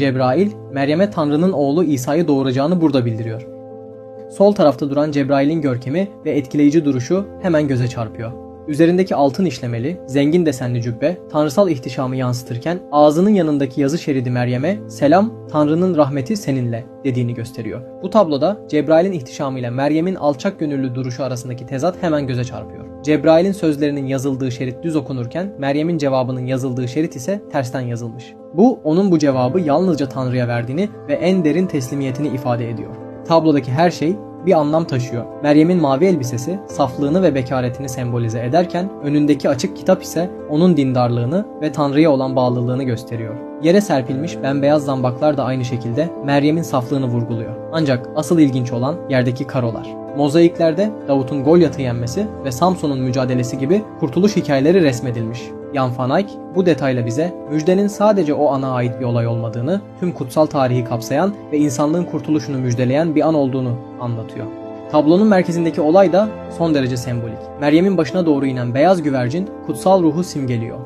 Cebrail, Meryem'e Tanrı'nın oğlu İsa'yı doğuracağını burada bildiriyor. Sol tarafta duran Cebrail'in görkemi ve etkileyici duruşu hemen göze çarpıyor. Üzerindeki altın işlemeli, zengin desenli cübbe, tanrısal ihtişamı yansıtırken ağzının yanındaki yazı şeridi Meryem'e "Selam, Tanrı'nın rahmeti seninle." dediğini gösteriyor. Bu tabloda Cebrail'in ihtişamıyla Meryem'in alçak gönüllü duruşu arasındaki tezat hemen göze çarpıyor. Cebrail'in sözlerinin yazıldığı şerit düz okunurken Meryem'in cevabının yazıldığı şerit ise tersten yazılmış. Bu onun bu cevabı yalnızca Tanrı'ya verdiğini ve en derin teslimiyetini ifade ediyor. Tablodaki her şey bir anlam taşıyor. Meryem'in mavi elbisesi saflığını ve bekaretini sembolize ederken önündeki açık kitap ise onun dindarlığını ve Tanrı'ya olan bağlılığını gösteriyor. Yere serpilmiş bembeyaz zambaklar da aynı şekilde Meryem'in saflığını vurguluyor. Ancak asıl ilginç olan yerdeki karolar. Mozaiklerde Davut'un Golyat'ı yenmesi ve Samson'un mücadelesi gibi kurtuluş hikayeleri resmedilmiş. Jan van Eyck bu detayla bize müjdenin sadece o ana ait bir olay olmadığını, tüm kutsal tarihi kapsayan ve insanlığın kurtuluşunu müjdeleyen bir an olduğunu anlatıyor. Tablonun merkezindeki olay da son derece sembolik. Meryem'in başına doğru inen beyaz güvercin kutsal ruhu simgeliyor.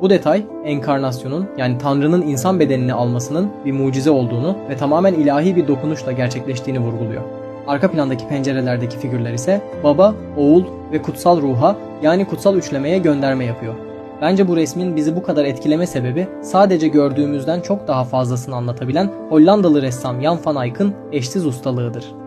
Bu detay enkarnasyonun yani Tanrı'nın insan bedenini almasının bir mucize olduğunu ve tamamen ilahi bir dokunuşla gerçekleştiğini vurguluyor. Arka plandaki pencerelerdeki figürler ise baba, oğul ve kutsal ruha yani kutsal üçlemeye gönderme yapıyor. Bence bu resmin bizi bu kadar etkileme sebebi sadece gördüğümüzden çok daha fazlasını anlatabilen Hollandalı ressam Jan van Eyck'ın eşsiz ustalığıdır.